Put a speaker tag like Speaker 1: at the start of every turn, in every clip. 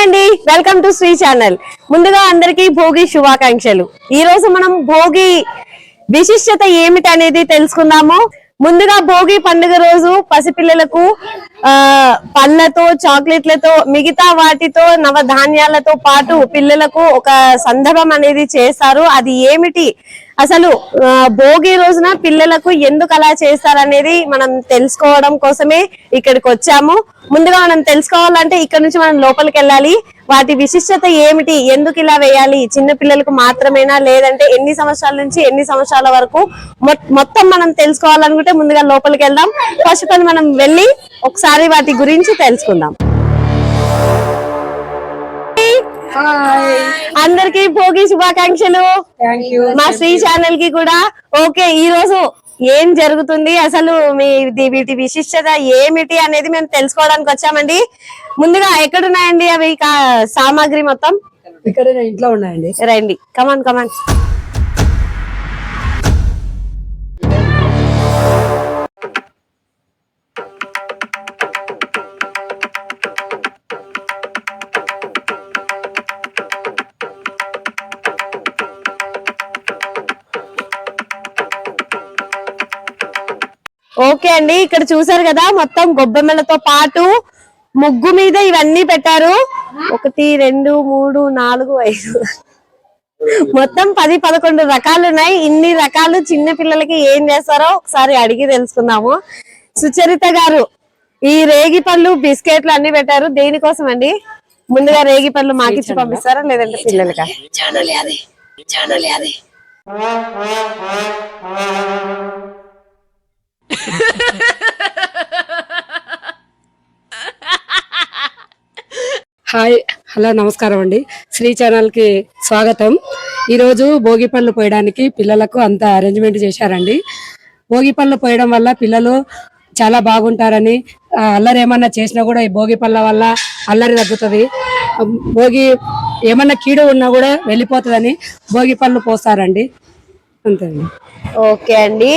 Speaker 1: Hi అండి. Welcome to Shri channel ముందుగా అందరికీ భోగి శుభాకాంక్షలు. ఈ రోజు మనం భోగి విశిష్టత ఏమిటి అనేది తెలుసుకుందాము. ముందుగా భోగి పండుగ రోజు పసిపిల్లలకు ఆ పళ్ళతో చాక్లెట్లతో మిగతా వాటితో నవధాన్యాలతో పాటు పిల్లలకు ఒక సందర్భం అనేది చేస్తారు. అది ఏమిటి? అసలు భోగి రోజున పిల్లలకు ఎందుకు అలా చేస్తారు అనేది మనం తెలుసుకోవడం కోసమే ఇక్కడికి వచ్చాము. ముందుగా మనం తెలుసుకోవాలంటే ఇక్కడ నుంచి మనం లోపలికి వెళ్ళాలి. వాటి విశిష్టత ఏమిటి? ఎందుకు ఇలా వేయాలి? చిన్న పిల్లలకు మాత్రమేనా? లేదంటే ఎన్ని సంవత్సరాల నుంచి ఎన్ని సంవత్సరాల వరకు మొ- మొత్తం మనం తెలుసుకోవాలనుకుంటే ముందుగా లోపలికి వెళ్దాం. ఫస్ట్ పని మనం వెళ్ళి ఒకసారి వాటి గురించి తెలుసుకుందాం. అందరికీ భోగి శుభాకాంక్షలు. మా శ్రీ ఛానల్కి కూడా. ఓకే ఈ రోజు ఏం జరుగుతుంది? అసలు మీ వీటి విశిష్టత ఏమిటి అనేది మేము తెలుసుకోవడానికి వచ్చామండి. ముందుగా ఎక్కడున్నాయండి అవి? సామాగ్రి మొత్తం?
Speaker 2: ఇక్కడ ఇంట్లో ఉన్నాయండి.
Speaker 1: రండి. కమాన్ కమాన్ ఓకే అండి ఇక్కడ చూసారు కదా మొత్తం గొబ్బెమ్మలతో పాటు ముగ్గు మీద ఇవన్నీ పెట్టారు. ఒకటి రెండు మూడు నాలుగు ఐదు. మొత్తం పది పదకొండు రకాలు ఉన్నాయి. ఇన్ని రకాలు చిన్న పిల్లలకి ఏం చేస్తారో ఒకసారి అడిగి తెలుసుకుందాము. సుచరిత గారు ఈ రేగి పళ్ళు బిస్కెట్లు అన్ని పెట్టారు. దేనికోసం అండి? ముందుగా రేగి పళ్ళు మాకిచ్చి పంపిస్తారా? లేదంటే పిల్లలకా?
Speaker 2: హాయ్ హలో నమస్కారం అండి. శ్రీ ఛానల్కి స్వాగతం. ఈరోజు భోగి పళ్ళు పోయడానికి పిల్లలకు అంత అరేంజ్మెంట్ చేశారండి. భోగి పళ్ళు పోయడం వల్ల పిల్లలు చాలా బాగుంటారని అల్లరి ఏమన్నా చేసినా కూడా ఈ భోగి పళ్ళ వల్ల అల్లరి తగ్గుతుంది. భోగి ఏమన్నా కీడు ఉన్నా కూడా వెళ్ళిపోతుందని భోగి పళ్ళు పోస్తారండి. అంతే అండి
Speaker 1: ఓకే అండి.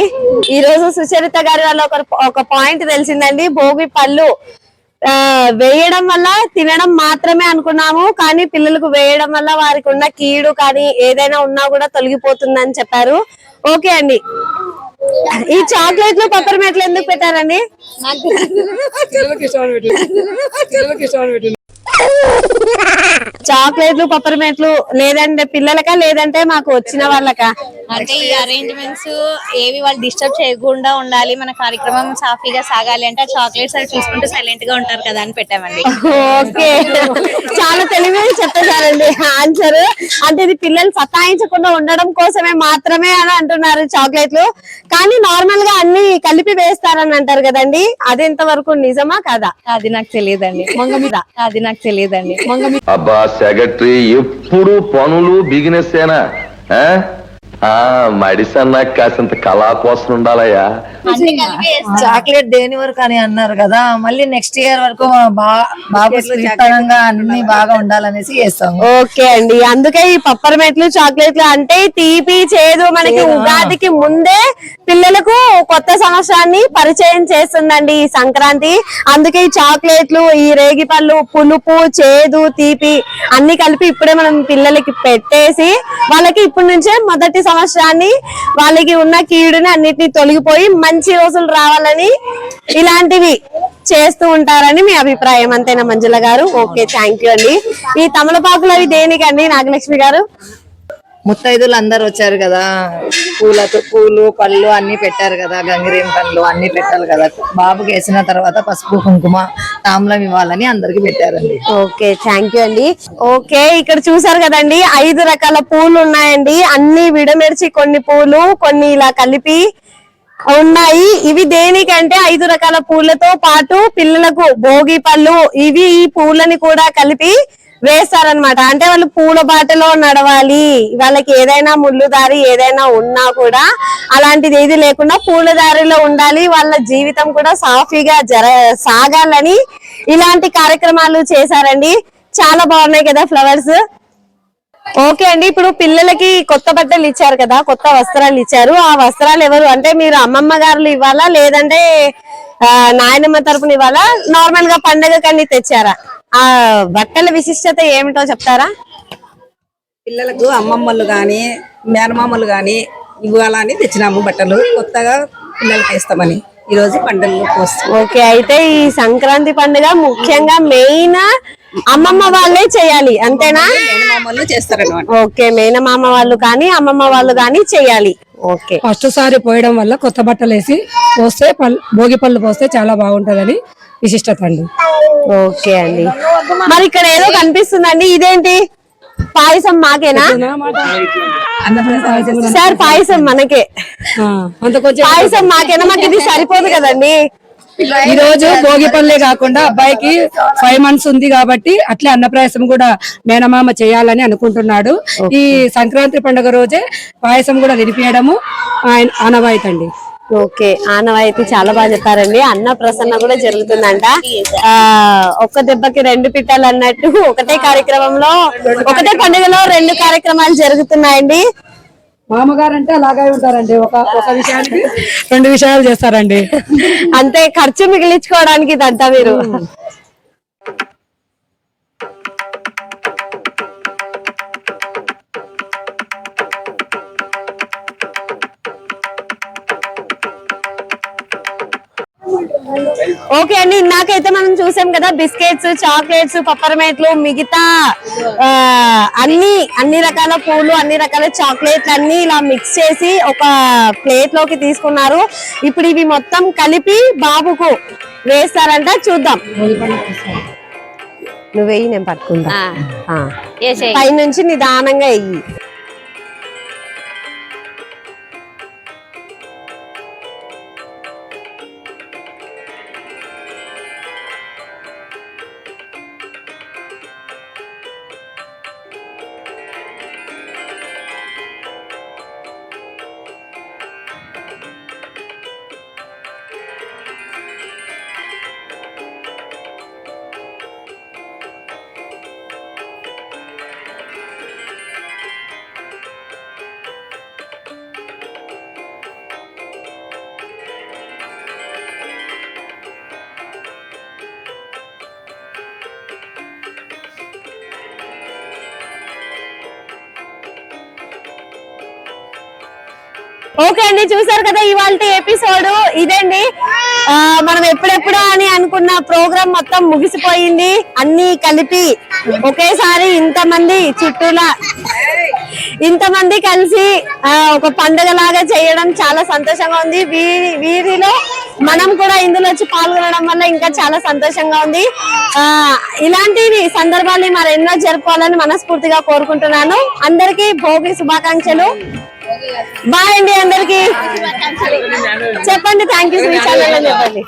Speaker 1: ఈ రోజు సుచరిత గారి వల్ల ఒక ఒక పాయింట్ తెలిసిందండి. భోగి పళ్ళు వేయడం వల్ల తినడం మాత్రమే అనుకున్నాము. కానీ పిల్లలకు వేయడం వల్ల వారికి ఉన్న కీడు కానీ ఏదైనా ఉన్నా కూడా తొలగిపోతుందని చెప్పారు. ఓకే అండి. ఈ చాక్లెట్లు పప్పరమెట్లు ఎందుకు పెట్టారండి? చాక్లెట్లు పప్పరమెట్లు లేదంటే పిల్లలకా లేదంటే మాకు వచ్చిన వాళ్ళకా?
Speaker 3: అంటే ఈ అరేంజ్మెంట్స్ ఏవి వాళ్ళు డిస్టర్బ్ చేయకుండా ఉండాలి. మన కార్యక్రమం సాఫీగా సాగాలి అంటే చాక్లెట్స్ అవి చూసుకుంటూ సైలెంట్గా ఉంటారు కదా అని పెట్టామండి.
Speaker 1: ఓకే. చాలా తెలివిగా చెప్పేశారండి. ఆన్సర్ అంటే ఇది పిల్లలు సతాయించకుండా ఉండడం కోసమే మాత్రమే అని అంటున్నారు చాక్లెట్లు కానీ నార్మల్గా అన్ని కలిపి వేస్తారని అంటారు కదండి. అది ఎంతవరకు నిజమా కాదా?
Speaker 3: అది నాకు తెలియదండి.
Speaker 1: మొంగ మీద.
Speaker 3: అది నాకు తెలియదండి.
Speaker 4: అబ్బా సెక్రటరీ ఎప్పుడు పనులు బిగినెస్ ఏనా ఆ? ఆ, మడిసన్నా కాసింత కళా కోసం ఉండాలయ్యా.
Speaker 3: అన్ని కలిపి వేస్తాం.
Speaker 5: చాక్లెట్ దేని వరకు అని అన్నారు కదా మళ్ళీ నెక్స్ట్ ఇయర్ వరకు బా- బాగా శ్రీతనంగా అన్ని బాగా ఉండాలనేసి చేస్తాము.
Speaker 1: ఓకే అండి. అందుకే ఈ పప్పరమెట్లు చాక్లెట్లు అంటే తీపి చేదు మనకి ఉగాదికి ముందే పిల్లలకు కొత్త సంవత్సరాన్ని పరిచయం చేస్తుందండి ఈ సంక్రాంతి. అందుకే ఈ చాక్లెట్లు ఈ రేగి పళ్ళు పులుపు చేదు తీపి అన్ని కలిపి ఇప్పుడే మనం పిల్లలకి పెట్టేసి వాళ్ళకి ఇప్పటి నుంచే మొదటి సంవత్సరాన్ని వాళ్ళకి ఉన్న కీడుని అన్నిటిని తొలగిపోయి మంచి రోజులు రావాలని ఇలాంటివి చేస్తూ ఉంటారని మీ అభిప్రాయం. అంతేనా మంజుల గారు? ఓకే థ్యాంక్ యూ అండి. ఈ తమలపాకులు అవి దేనికండి? నాగలక్ష్మి గారు?
Speaker 5: ముత్తైదులు అందరు వచ్చారు కదా. పూలతో పూలు పళ్ళు అన్ని పెట్టారు కదా. గంగిరేం పళ్ళు అన్ని పెట్టాలి కదా. బాబుకి వేసిన తర్వాత పసుపు కుంకుమ తాంబలం ఇవ్వాలని అందరికి పెట్టారండి.
Speaker 1: ఓకే థ్యాంక్ యూ అండి. ఓకే ఇక్కడ చూసారు కదండి ఐదు రకాల పూలు ఉన్నాయండి. అన్ని విడమెడిచి కొన్ని పూలు కొన్ని ఇలా కలిపి ఉన్నాయి. ఇవి దేనికంటే ఐదు రకాల పూలతో పాటు పిల్లలకు భోగి పళ్ళు ఇవి ఈ పూలని కూడా కలిపి వేస్తారనమాట అంటే వాళ్ళు పూల బాటలో నడవాలి. వాళ్ళకి ఏదైనా ముళ్ళు దారి ఏదైనా ఉన్నా కూడా అలాంటిది ఏది లేకుండా పూల దారిలో ఉండాలి. వాళ్ళ జీవితం కూడా సాఫీగా జర సాగాలని ఇలాంటి కార్యక్రమాలు చేశారండి. చాలా బాగున్నాయి కదా ఫ్లవర్స్. ఓకే అండి ఇప్పుడు పిల్లలకి కొత్త బట్టలు ఇచ్చారు కదా కొత్త వస్త్రాలు ఇచ్చారు. ఆ వస్త్రాలు ఎవరు? అంటే మీరు అమ్మమ్మ గారులు ఇవ్వాలా? లేదంటే నాయనమ్మ తరపున ఇవ్వాలా? నార్మల్గా పండగ కన్నీ తెచ్చారా? ఆ బట్టల విశిష్టత ఏమిటో చెప్తారా?
Speaker 6: పిల్లలకు అమ్మమ్మలు గాని మేనమామలు గాని ఇవ్వాలని తెచ్చినాము బట్టలు. కొత్తగా పిల్లలకి వేస్తామని ఈ రోజు పండుగలు పోస్తాం
Speaker 1: ఓకే అయితే ఈ సంక్రాంతి పండుగ ముఖ్యంగా మెయిన్ అమ్మమ్మ వాళ్ళే చేయాలి అంతేనా?
Speaker 6: మేనమామలు చేస్తారన్నమాట.
Speaker 1: ఓకే మేనమామ వాళ్ళు కానీ అమ్మమ్మ వాళ్ళు కానీ చేయాలి. ఓకే.
Speaker 2: ఫస్ట్ సారి పోయడం వల్ల కొత్త బట్టలు వేసి పోస్తే పళ్ళు భోగి పళ్ళు పోస్తే చాలా బాగుంటదని విశిష్టత అండి
Speaker 1: ఓకే అండి. మరి ఇక్కడ ఏదో కనిపిస్తుందండి. ఇదేంటి? పాయసం మాకేనా? సార్ పాయసం మనకే.
Speaker 2: ఆ, అంత కొంచెం
Speaker 1: పాయసం మాకేనా? మాకు ఇది సరిపోదు కదండి.
Speaker 2: ఈ రోజు భోగి పళ్ళే కాకుండా అబ్బాయికి ఫైవ్ మంత్స్ ఉంది కాబట్టి అట్లే అన్నప్రాయసం కూడా మేనమామ చేయాలని అనుకుంటున్నాడు. ఈ సంక్రాంతి పండుగ రోజే పాయసం కూడా తినిపించడము ఆయన ఆనవాయితీ అండి
Speaker 1: ఓకే. ఆనవాయితీ చాలా బాగా చెప్పారండి. అన్న ప్రసన్న కూడా జరుగుతుందంట. ఆ ఒక్క దెబ్బకి రెండు పిట్టలు అన్నట్టు ఒకటే కార్యక్రమంలో ఒకటే పండుగలో రెండు కార్యక్రమాలు జరుగుతున్నాయండి.
Speaker 2: మామగారు అంటే అలాగే ఉంటారండి. ఒక ఒక విషయానికి రెండు విషయాలు చేస్తారండి.
Speaker 1: అంతే ఖర్చు మిగిలించుకోవడానికి ఇదంతా మీరు. ఓకే అండి ఇందాకైతే మనం చూసాం కదా బిస్కెట్స్ చాక్లెట్స్ పప్పరమేట్లు మిగతా అన్ని అన్ని రకాల పూలు అన్ని రకాల చాక్లెట్లు అన్ని ఇలా మిక్స్ చేసి ఒక ప్లేట్లోకి తీసుకున్నారు. ఇప్పుడు ఇవి మొత్తం కలిపి బాబుకు వేస్తారంట చూద్దాం. నువ్వు వెయ్యి నేను పట్టుకుంటా. పైనుంచి నిదానంగా వెయ్యి ఓకే అండి చూసారు కదా ఇవాళ ఎపిసోడ్. ఇదండి. మనం ఎప్పుడెప్పుడు అని అనుకున్న ప్రోగ్రామ్ మొత్తం ముగిసిపోయింది. అన్ని కలిపి ఒకేసారి ఇంతమంది చుట్టూలా ఇంతమంది కలిసి ఒక పండుగ లాగా చేయడం చాలా సంతోషంగా ఉంది. వీరి వీరిలో మనం కూడా ఇందులో వచ్చి పాల్గొనడం వల్ల ఇంకా చాలా సంతోషంగా ఉంది. ఆ ఇలాంటివి సందర్భాన్ని మరి ఎన్నో జరుపుకోవాలని మనస్ఫూర్తిగా కోరుకుంటున్నాను. అందరికీ భోగి శుభాకాంక్షలు. బాయ్ అండి అందరికి. చెప్పండి థ్యాంక్ యూ శ్రీ ఛానల్ అని చెప్పండి.